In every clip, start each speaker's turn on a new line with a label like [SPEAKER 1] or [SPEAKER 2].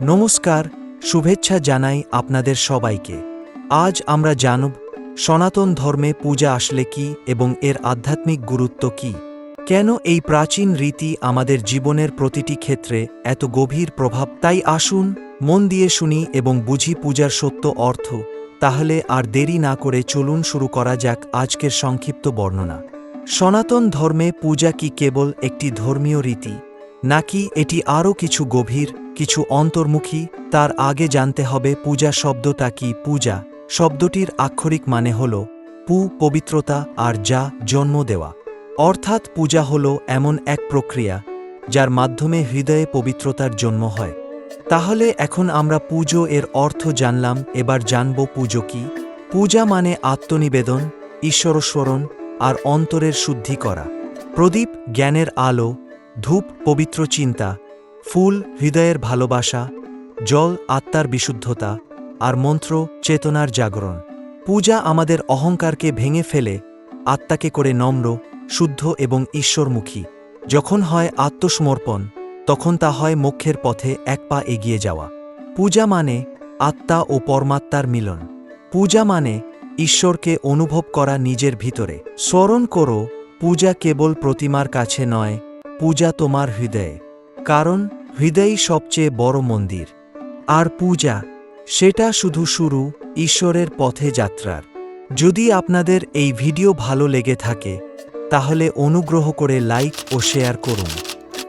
[SPEAKER 1] নমস্কার, শুভেচ্ছা জানাই আপনাদের সবাইকে। আজ আমরা জানব, সনাতন ধর্মে পূজা আসলে কি এবং এর আধ্যাত্মিক গুরুত্ব কি? কেন এই প্রাচীন রীতি আমাদের জীবনের প্রতিটি ক্ষেত্রে এত গভীর প্রভাব? তাই আসুন, মন দিয়ে শুনি এবং বুঝি পূজার সত্য অর্থ, তাহলে আর দেরি না করে চলুন শুরু করা যাক আজকের সংক্ষিপ্ত বর্ণনা। সনাতন ধর্মে পূজা কি কেবল একটি ধর্মীয় রীতি, নাকি এটি আরও কিছু গভীর কিছু অন্তর্মুখী, তার আগে জানতে হবে পূজা শব্দটা কি পূজা। শব্দটির আক্ষরিক মানে হল পু, পবিত্রতা, আর যা, জন্ম দেওয়া। অর্থাৎ পূজা হল এমন এক প্রক্রিয়া, যার মাধ্যমে হৃদয়ে পবিত্রতার জন্ম হয়। তাহলে এখন আমরা পুজো এর অর্থ জানলাম, এবার জানব পুজো কি। পূজা মানে আত্মনিবেদন, ঈশ্বরস্মরণ, আর অন্তরের শুদ্ধি করা। প্রদীপ, জ্ঞানের আলো, ধূপ, পবিত্র চিন্তা ফুল, হৃদয়ের ভালোবাসা, জল, আত্মার বিশুদ্ধতা আর মন্ত্র, চেতনার জাগরণ। পূজা আমাদের অহংকারকে ভেঙে ফেলে, আত্মাকে করে নম্র, শুদ্ধ এবং ঈশ্বরমুখী। যখন হয় আত্মসমর্পণ, তখন তা হয় মোক্ষের পথে এক পা এগিয়ে যাওয়া। পূজা মানে আত্মা ও পরমাত্মার মিলন। পূজা মানে ঈশ্বরকে অনুভব করা নিজের ভিতরে। স্মরণ করো, পূজা কেবল প্রতিমার কাছে নয়, পূজা তোমার হৃদয়ে। কারণ হৃদয়ই সবচেয়ে বড় মন্দির। আর পূজা, সেটা শুধু শুরু, ঈশ্বরের পথে যাত্রার। যদি আপনাদের এই ভিডিও ভালো লেগে থাকে, তাহলে অনুগ্রহ করে লাইক ও শেয়ার করুন।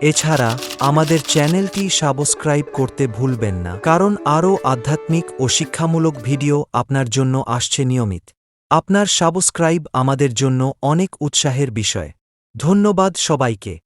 [SPEAKER 1] এছাড়া, আমাদের চ্যানেলটি সাবস্ক্রাইব করতে ভুলবেন না, কারণ আরও আধ্যাত্মিক ও শিক্ষামূলক ভিডিও আপনার জন্য আসছে নিয়মিত। আপনার সাবস্ক্রাইব আমাদের জন্য অনেক উৎসাহের বিষয়। ধন্যবাদ সবাইকে।